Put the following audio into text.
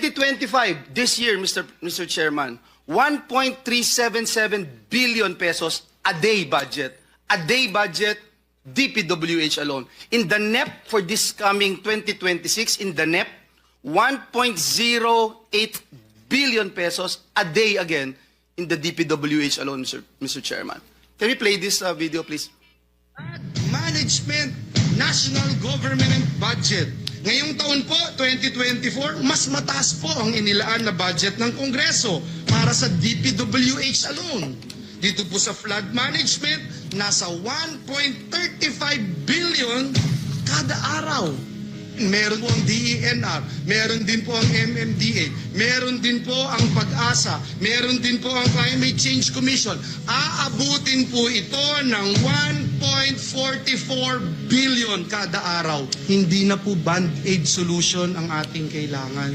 2025, this year, Mr. Mr. Chairman, 1.377 billion pesos a day budget. A day budget, DPWH alone. In the NEP for this coming 2026, in the NEP, 1.08 billion pesos a day again in the DPWH alone, Mr. Mr. Chairman. Can we play this uh, video, please? Management, National Government Budget. Ngayong taon po, 2024, mas mataas po ang inilaan na budget ng Kongreso para sa DPWH alone. Dito po sa flood management, nasa 1.35 billion kada araw. Meron po ang DENR, meron din po ang MMDA, meron din po ang PAG-asa, meron din po ang Climate Change Commission. Aabutin po ito ng 1.44 billion kada araw. Hindi na po band-aid solution ang ating kailangan.